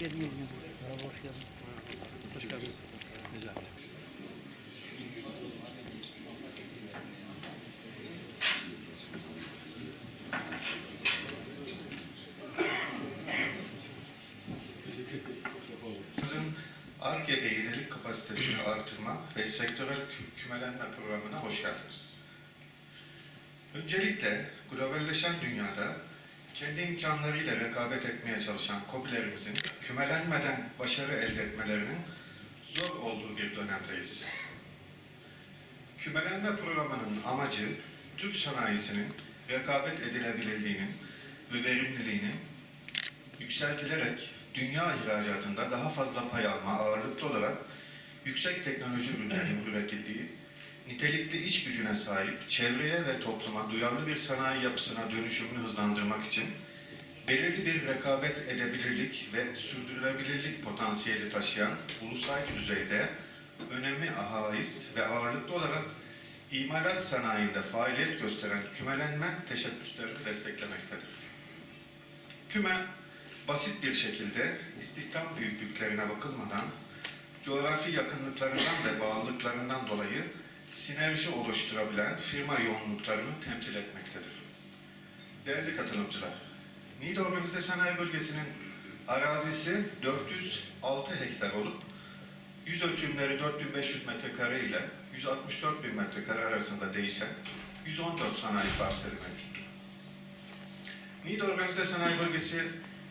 geldiniz. Merhaba, hoş geldiniz. Hoş geldiniz. Necati. ARGE'de yenilik kapasitesini artırma ve sektörel kü- kümelenme programına hoş geldiniz. Öncelikle globalleşen dünyada kendi imkanlarıyla rekabet etmeye çalışan KOBİ'lerimizin kümelenmeden başarı elde etmelerinin zor olduğu bir dönemdeyiz. Kümelenme programının amacı Türk sanayisinin rekabet edilebilirliğinin ve verimliliğinin yükseltilerek dünya ihracatında daha fazla pay alma ağırlıklı olarak yüksek teknoloji ürünlerinin üretildiği, nitelikli iş gücüne sahip, çevreye ve topluma duyarlı bir sanayi yapısına dönüşümünü hızlandırmak için belirli bir rekabet edebilirlik ve sürdürülebilirlik potansiyeli taşıyan ulusal düzeyde önemli ahais ve ağırlıklı olarak imalat sanayinde faaliyet gösteren kümelenme teşebbüslerini desteklemektedir. Küme, basit bir şekilde istihdam büyüklüklerine bakılmadan, coğrafi yakınlıklarından ve bağlılıklarından dolayı sinerji oluşturabilen firma yoğunluklarını temsil etmektedir. Değerli katılımcılar, Niğde Organize Sanayi Bölgesi'nin arazisi 406 hektar olup, yüz ölçümleri 4500 metrekare ile 164 bin metrekare arasında değişen 114 sanayi parseli mevcuttur. Niğde Organize Sanayi Bölgesi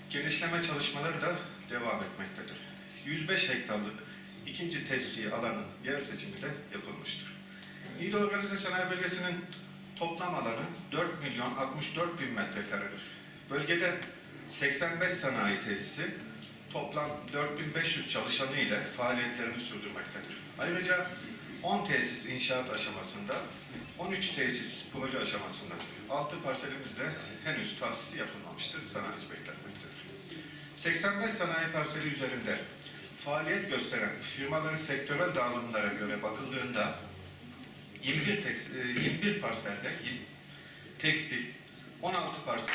genişleme çalışmaları da devam etmektedir. 105 hektarlık ikinci tescil alanın yer seçimi de yapılmıştır. Niğde Organize Sanayi Bölgesi'nin toplam alanı 4 milyon 64 bin metrekaredir. Bölgede 85 sanayi tesisi toplam 4500 çalışanı ile faaliyetlerini sürdürmektedir. Ayrıca 10 tesis inşaat aşamasında, 13 tesis proje aşamasında, 6 parselimiz de henüz tahsisi yapılmamıştır, sanayici beklenmektedir. 85 sanayi parseli üzerinde faaliyet gösteren firmaların sektörel dağılımlara göre bakıldığında 21, teks- e, 21 parselde tekstil, 16 parsel